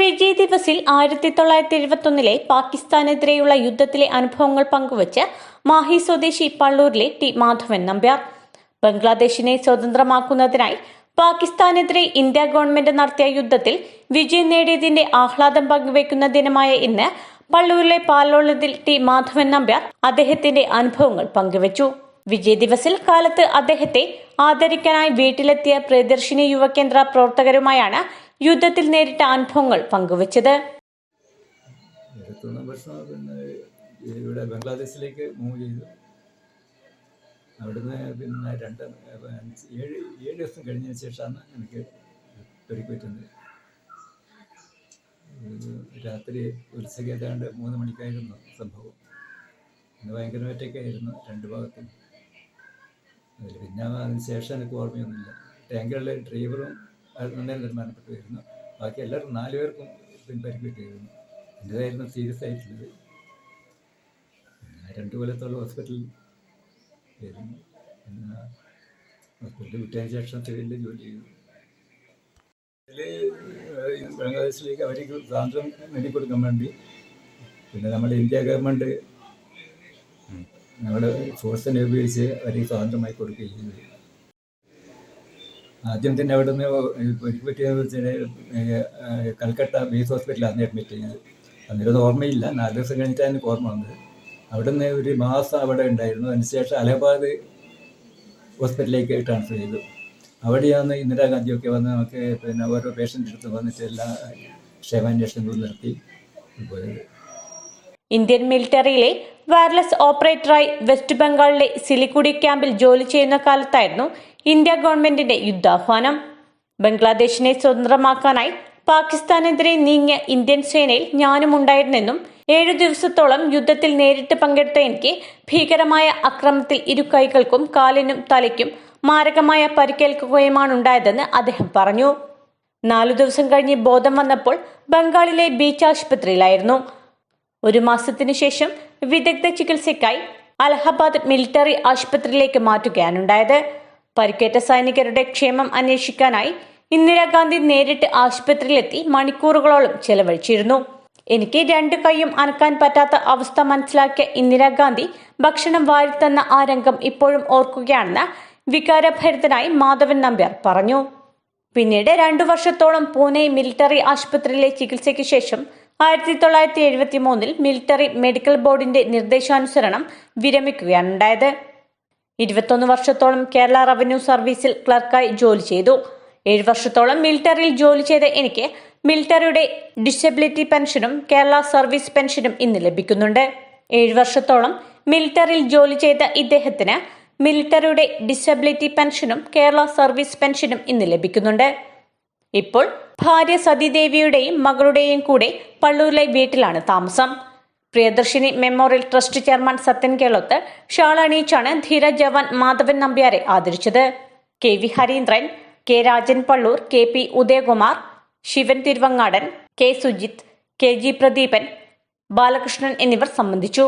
വിജയ് ദിവസിൽ ആയിരത്തി തൊള്ളായിരത്തി എഴുപത്തൊന്നിലെ പാകിസ്ഥാനെതിരെയുള്ള യുദ്ധത്തിലെ അനുഭവങ്ങൾ പങ്കുവച്ച് മാഹി സ്വദേശി പള്ളൂരിലെ ടി മാധവൻ നമ്പ്യാർ. ബംഗ്ലാദേശിനെ സ്വതന്ത്രമാക്കുന്നതിനായി പാകിസ്ഥാനെതിരെ ഇന്ത്യ ഗവൺമെന്റ് നടത്തിയ യുദ്ധത്തിൽ വിജയം നേടിയതിന്റെ ആഹ്ലാദം പങ്കുവയ്ക്കുന്ന ദിനമായ ഇന്ന് പള്ളൂരിലെ പാലോളത്തിൽ ടി മാധവൻ നമ്പ്യാർ അദ്ദേഹത്തിന്റെ അനുഭവങ്ങൾ പങ്കുവച്ചു. വിജയ് ദിവസിൽ കാലത്ത് അദ്ദേഹത്തെ ആദരിക്കാനായി വീട്ടിലെത്തിയ പ്രിയദർശിനി യുവകേന്ദ്ര പ്രവർത്തകരുമായാണ് യുദ്ധത്തിൽ നേരിട്ട അനുഭവങ്ങൾ പങ്കുവച്ചത്. പിന്നെ ബംഗ്ലാദേശിലേക്ക് മൂവ് ചെയ്തു. അവിടുന്ന് പിന്നെ രണ്ട് ഏഴ് ഏഴ് ദിവസം കഴിഞ്ഞതിന് ശേഷമാണ് എനിക്ക് പരിക്കുപറ്റുന്നത് രാത്രി ഉത്സവം ഏതാണ്ട് മൂന്ന് മണിക്കായിരുന്നു സംഭവം. അന്ന് ഭയങ്കര ആയിരുന്നു രണ്ട് ഭാഗത്തും. പിന്നെ അതിന് ശേഷം എനിക്ക് ഓർമ്മയൊന്നുമില്ല. ടാങ്കുകളിലെ ഡ്രൈവറും നന്നായി നിർമ്മാണപ്പെട്ടു വരുന്നു ബാക്കി എല്ലാവർക്കും നാല് പേർക്കും പിന്നെ പരിക്ക് പറ്റിയിരുന്നു എന്റെതായിരുന്നു സീരിയസ് ആയിട്ടുള്ളത്. രണ്ട് കൊല്ലത്തോളം ഹോസ്പിറ്റലിൽ ആയിരുന്നു. ഹോസ്പിറ്റലിൽ വിട്ടതിന് ശേഷം സിവിലിൽ ജോലി ചെയ്തു. ബംഗ്ലാദേശിലേക്ക് അവർക്ക് സ്വാതന്ത്ര്യം നേടിക്കൊടുക്കാൻ വേണ്ടി പിന്നെ നമ്മുടെ ഇന്ത്യ ഗവൺമെന്റ് നമ്മുടെ ഫോഴ്സിനെ ഉപയോഗിച്ച് അവർക്ക് സ്വാതന്ത്ര്യമായി കൊടുക്കുകയും ചെയ്തു. ആദ്യം തന്നെ അവിടെ നിന്ന് പറ്റിയെന്ന് വെച്ചാൽ കൽക്കട്ട ബേസ് ഹോസ്പിറ്റലാണ് അഡ്മിറ്റ് ചെയ്തത് അന്നേരം അത് ഓർമ്മയില്ല. നാല് ദിവസം കഴിഞ്ഞിട്ടാണ് എനിക്ക് ഓർമ്മ വന്നത്. അവിടെ നിന്ന് ഒരു മാസം അവിടെ ഉണ്ടായിരുന്നു. അതിനുശേഷം അലഹബാദ് ഹോസ്പിറ്റലിലേക്ക് ട്രാൻസ്ഫർ ചെയ്തു. അവിടെയാണ് ഇന്ദിരാഗാന്ധിയൊക്കെ വന്ന് നമുക്ക് പിന്നെ ഓരോ പേഷ്യന്റ് അടുത്ത് വന്നിട്ട് എല്ലാ ക്ഷേമാന്വേഷണങ്ങളും നടത്തി. പോയത് ഇന്ത്യൻ മിലിറ്ററിയിലെ വയർലെസ് ഓപ്പറേറ്ററായി വെസ്റ്റ് ബംഗാളിലെ സിലിഗുഡി ക്യാമ്പിൽ ജോലി ചെയ്യുന്ന കാലത്തായിരുന്നു ഇന്ത്യ ഗവൺമെന്റിന്റെ യുദ്ധാഹ്വാനം. ബംഗ്ലാദേശിനെ സ്വതന്ത്രമാക്കാനായി പാകിസ്ഥാനെതിരെ നീങ്ങിയ ഇന്ത്യൻ സേനയിൽ ഞാനും ഉണ്ടായിരുന്നെന്നും ഏഴു ദിവസത്തോളം യുദ്ധത്തിൽ നേരിട്ട് പങ്കെടുത്ത എനിക്ക് ഭീകരമായ അക്രമത്തിൽ ഇരു കൈകൾക്കും കാലിനും തലയ്ക്കും മാരകമായ പരിക്കേൽക്കുകയുമാണ് ഉണ്ടായതെന്ന് അദ്ദേഹം പറഞ്ഞു. നാലു ദിവസം കഴിഞ്ഞ് ബോധം വന്നപ്പോൾ ബംഗാളിലെ ബീച്ച് ആശുപത്രിയിലായിരുന്നു. ഒരു മാസത്തിനു ശേഷം വിദഗ്ധ ചികിത്സയ്ക്കായി അലഹബാദ് മിലിറ്ററി ആശുപത്രിയിലേക്ക് മാറ്റുകയാണുണ്ടായത് പരിക്കേറ്റ സൈനികരുടെ ക്ഷേമം അന്വേഷിക്കാനായി ഇന്ദിരാഗാന്ധി നേരിട്ട് ആശുപത്രിയിലെത്തി മണിക്കൂറുകളോളം ചെലവഴിച്ചിരുന്നു. എനിക്ക് രണ്ടു കൈയും അനക്കാൻ പറ്റാത്ത അവസ്ഥ മനസ്സിലാക്കിയ ഇന്ദിരാഗാന്ധി ഭക്ഷണം വാരിത്തന്ന ആ രംഗം ഇപ്പോഴും ഓർക്കുകയാണെന്ന് വികാരഭരിതനായി മാധവൻ നമ്പ്യാർ പറഞ്ഞു. പിന്നീട് രണ്ടു വർഷത്തോളം പൂനെ മിലിറ്ററി ആശുപത്രിയിലെ ചികിത്സയ്ക്ക് ശേഷം ആയിരത്തി തൊള്ളായിരത്തി എഴുപത്തി മൂന്നിൽ മിലിറ്ററി മെഡിക്കൽ ബോർഡിന്റെ നിർദ്ദേശാനുസരണം വിരമിക്കുകയാണുണ്ടായത് ഇരുപത്തൊന്ന് വർഷത്തോളം കേരള റവന്യൂ സർവീസിൽ ക്ലർക്കായി ജോലി ചെയ്തു. ഏഴ് വർഷത്തോളം മിലിറ്ററിയിൽ ജോലി ചെയ്ത എനിക്ക് മിലിറ്ററിയുടെ ഡിസബിലിറ്റി പെൻഷനും കേരള സർവീസ് പെൻഷനും ഇന്ന് ലഭിക്കുന്നുണ്ട്. ഏഴ് വർഷത്തോളം മിലിറ്ററിയിൽ ജോലി ചെയ്ത ഇദ്ദേഹത്തിന് മിലിറ്ററിയുടെ ഡിസബിലിറ്റി പെൻഷനും കേരള സർവീസ് പെൻഷനും ഇന്ന് ലഭിക്കുന്നുണ്ട്. ഇപ്പോൾ ഭാര്യ സതീദേവിയുടെയും മകളുടെയും കൂടെ പള്ളൂരിലെ വീട്ടിലാണ് താമസം. Priyadarshini memorial trust chairman Sathyan Keloth shawl അണിയിച്ചാണ് ധീര ജവാൻ മാധവൻ നമ്പ്യാരെ ആദരിച്ചത്. K V Harindran K Rajan Pallur K P Udayakumar Sivan Thiruvangadan K Sujith K G Pradeepan Balakrishnan എന്നിവർ സംബന്ധിച്ചു.